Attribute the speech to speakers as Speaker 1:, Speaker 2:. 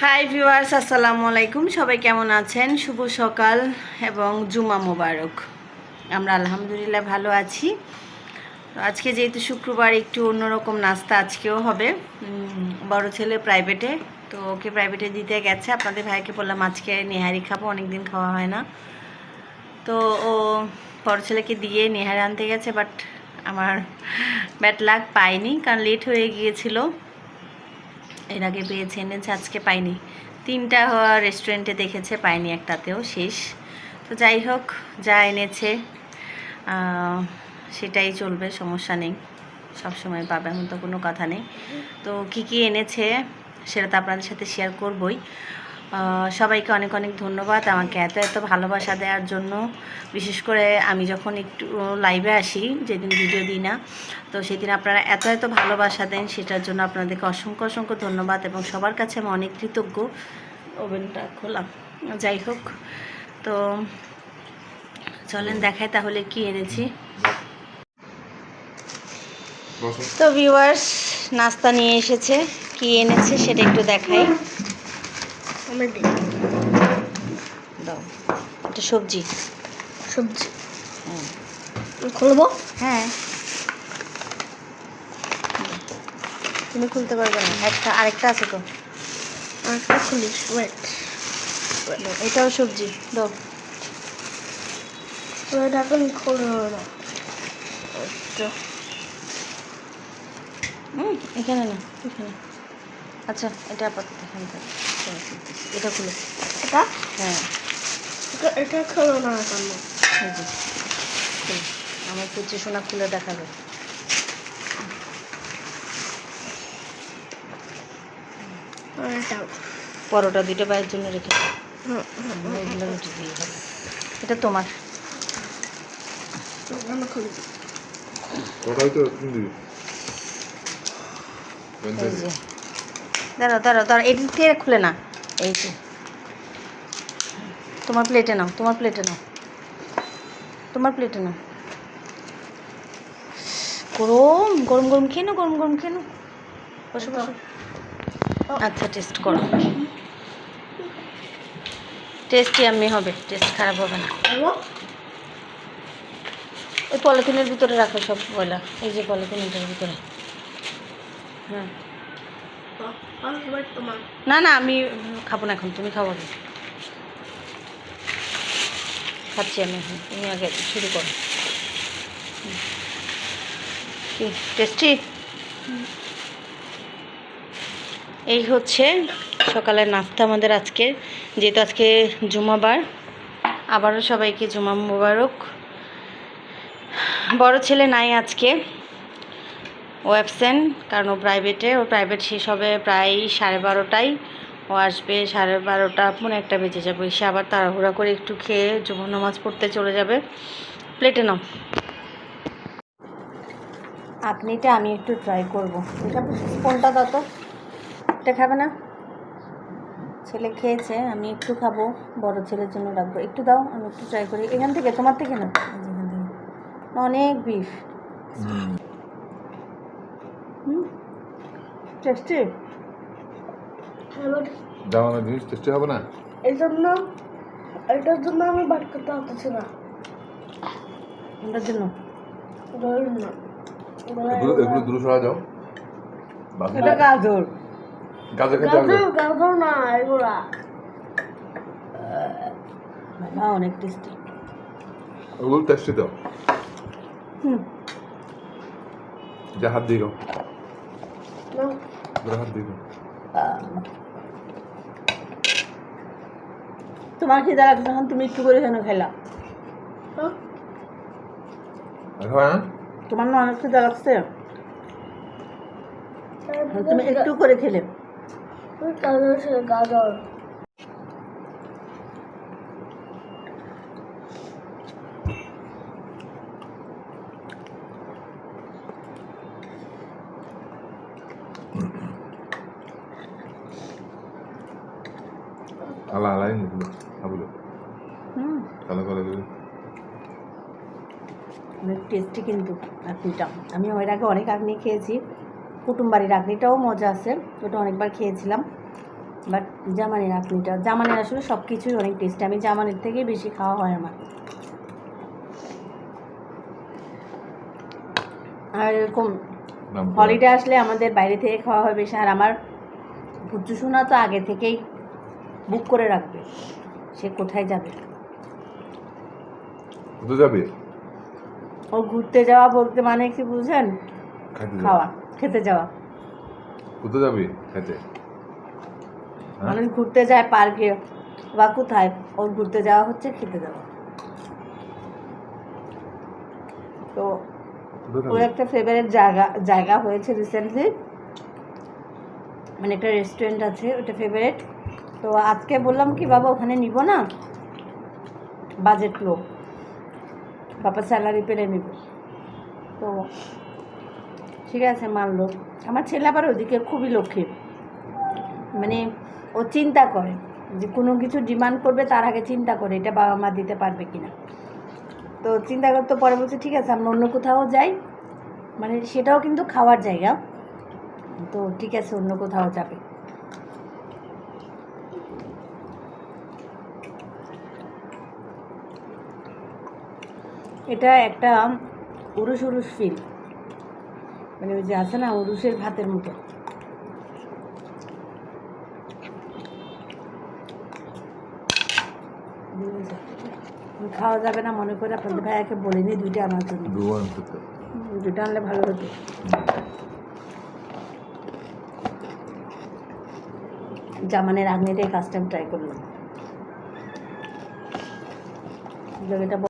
Speaker 1: Hi viewers আসসালামু আলাইকুম। সবাই কেমন আছেন? শুভ সকাল এবং জুমা মোবারক। আমরা আলহামদুলিল্লাহ ভালো আছি। আজকে যেহেতু শুক্রবার, একটু অন্যরকম নাস্তা আজকেও হবে। বড় ছেলে প্রাইভেটে তো ওকে প্রাইভেটে দিতে গেছে। আপনাদের ভাইকে বললাম, আজকে নেহারি খাব অনেক দিন খাওয়া হয় না। তো ও বড় ছেলেকে দিয়ে নেহারি আনতে গেছে বাট আমার ব্যাট লাগ পাইনি, কারণ লেট হয়ে গিয়েছিল। এর আগে পেয়েছে, এনেছে, আজকে পাইনি। তিনটা রেস্টুরেন্টে দেখেছে, পাইনি একটাতেও, শেষ। তো যাই হোক, যা এনেছে সেটাই চলবে, সমস্যা নেই। সবসময় পাবে, এমন তো কোনো কথা নেই। তো কি কি এনেছে, সেটা তো আপনাদের সাথে শেয়ার করবই। সবাইকে অনেক অনেক ধন্যবাদ আমাকে এত এত ভালোবাসা দেওয়ার জন্য। বিশেষ করে আমি যখন একটু লাইভে আসি যেদিন ভিডিও দিই না তো সেদিন আপনারা এত এত ভালোবাসা দেন সেটার জন্য আপনাদেরকে অসংখ্য অসংখ্য ধন্যবাদ এবং সবার কাছে আমি অনেক কৃতজ্ঞ। ওভেনটা খোলাম। যাই হোক তো চলেন দেখাই তাহলে কি এনেছি। তো ভিউয়ার্স নাস্তা নিয়ে এসেছে। কি এনেছে সেটা একটু দেখাই।
Speaker 2: আমি দিই
Speaker 1: দাও। এটা সবজি।
Speaker 2: সবজি। খুলবো?
Speaker 1: হ্যাঁ। তুমি খুলতে পারবে না। একটা আরেকটা আছে তো।
Speaker 2: আরেকটা খুলিস ওয়েট
Speaker 1: এটাও সবজি দাও।
Speaker 2: এখন খুলে না আচ্ছা।
Speaker 1: এখানে না এখানে। আচ্ছা এটা আপাতত এখানে। এটা খুলে
Speaker 2: এটা?
Speaker 1: হ্যাঁ।
Speaker 2: এটা- এটা খেলো না
Speaker 1: খুলে। আমার কুচি সোনা খুলে দেখাবে। পরোটা দুটো বাইরের জন্য রেখে। এগুলো রুটি দিয়ে এটা তোমার।
Speaker 3: ওটাই তো
Speaker 1: দাঁড়াও দাঁড়াও দাঁড়াও এদিক থেকে খুলে না। এই যে। তোমার প্লেটে নাও তোমার প্লেটে নাও। তোমার প্লেটে নাও। গরম গরম গরম খেয়ে নাও গরম গরম খেয়ে নাও। বসো বসো। আচ্ছা টেস্ট করো। টেস্টই আমি হবে টেস্ট খারাপ হবে না। ওই পলিথিনের ভিতরে রাখো সব পয়লা এই যে পলিথিনটার ভিতরে। হ্যাঁ না না, আমি খাব না এখন, তুমি খাব আগে। খাচ্ছি আমি এখন, তুমি আগে শুরু করো। কি, টেস্টি? এই হচ্ছে সকালের নাস্তা আমাদের আজকে, যেহেতু আজকে জুমাবার, আবারও সবাইকে জুমা মোবারক। বড় ছেলে নাই আজকে। ও অ্যাবসেন্ট কারণ ও প্রাইভেটে ও প্রাইভেট শেষ হবে প্রায় সাড়ে বারোটায়। ও আসবে সাড়ে বারোটা পনেরো একটা বেজে যাবে। এসে আবার তাড়াহুড়া করে একটু খেয়ে যুব নামাজ পড়তে চলে যাবে প্লেটে নাও। আপনিটা আমি একটু ট্রাই করব। এটা কোনটা দাও এটা খাবে না? ছেলে খেয়েছে আমি একটু খাব বড় ছেলের জন্য রাখব। একটু দাও আমি একটু ট্রাই করি। এখান থেকে তোমার থেকে না এখান থেকে। অনেক বিফ হুম। টেস্টি
Speaker 2: এবার
Speaker 3: দাম জিনিস টেস্টি হবে না?
Speaker 2: এই জন্য এটার জন্য আমি বাট করতে হতেছি না।
Speaker 1: ওটার জন্য?
Speaker 2: ধরুন না।
Speaker 3: এগুলো এগুলো দূরে সরা যাও
Speaker 1: এটা গাজর।
Speaker 3: গাজর খেতে হবে
Speaker 2: গাজর না এগুলা।
Speaker 1: বাবা অনেক টেস্টি
Speaker 3: ওগুলো টেস্টি দাও।
Speaker 1: হুম।
Speaker 3: যা হাত দিয়ে
Speaker 2: না
Speaker 1: তোমার খিদা লাগছে তখন তুমি একটু করে কেন খেলা তোমার না অনেক খিদা লাগছে। তুমি একটু করে খেলে।
Speaker 2: গাজর
Speaker 1: অনেক টেস্টি কিন্তু আপনিটা আমি ওর আগে অনেক আগনি খেয়েছি। কুটুম বাড়ির আগনিটাও মজা আছে ওটা অনেকবার খেয়েছিলাম। বাট জামানের আপনিটা জামানের আসলে সব কিছুই অনেক টেস্টি আমি জামানের থেকে বেশি খাওয়া হয় আমার। আর এরকম। হলিডে আসলে আমাদের বাইরে থেকে খাওয়া হবে আর আমার সোনা তো আগে থেকেই বুক করে রাখবে। সে কোথায় যাবে?
Speaker 3: কোথায় যাবে?
Speaker 1: ও ঘুরতে যাওয়া বলতে মানে কি বুঝেন? খাওয়া খেতে যাওয়া।
Speaker 3: কোথায় যাবে খাইতে হ্যাঁ?
Speaker 1: মানুষ ঘুরতে যায় পার্কে বা কোথায় ওর ঘুরতে যাওয়া হচ্ছে খেতে যাওয়া। তো ওর একটা ফেভারিট জায়গা জায়গা হয়েছে রিসেন্টলি মানে একটা রেস্টুরেন্ট আছে ওটা ফেভারিট তো আজকে বললাম কি বাবা ওখানে নিব না? বাজেট লো বাবা স্যালারি পেলে নিব। তো ঠিক আছে মানলো। আমার ছেলে আবার ওদিকে খুবই লক্ষ্মী। মানে ও চিন্তা করে যে কোনো কিছু ডিমান্ড করবে তার আগে চিন্তা করে এটা বাবা মা দিতে পারবে কিনা। তো চিন্তা করতে পরে বলছে, ঠিক আছে, আমরা অন্য কোথাও যাই। মানে সেটাও কিন্তু খাওয়ার জায়গা। তো ঠিক আছে, অন্য কোথাও যাবে। এটা একটা উরুস উরুস ফিল মানে ওই যে আছে না, উরুসের ভাতের মতো। খাওয়া যাবে না মনে করে আপনাদের ভাইয়াকে বলিনি দুইটা আনার জন্য। দুইটা দুটো আনলে ভালো হতো। জামানের আগনেটাই কাস্টম টাইম ট্রাই করলাম। এটা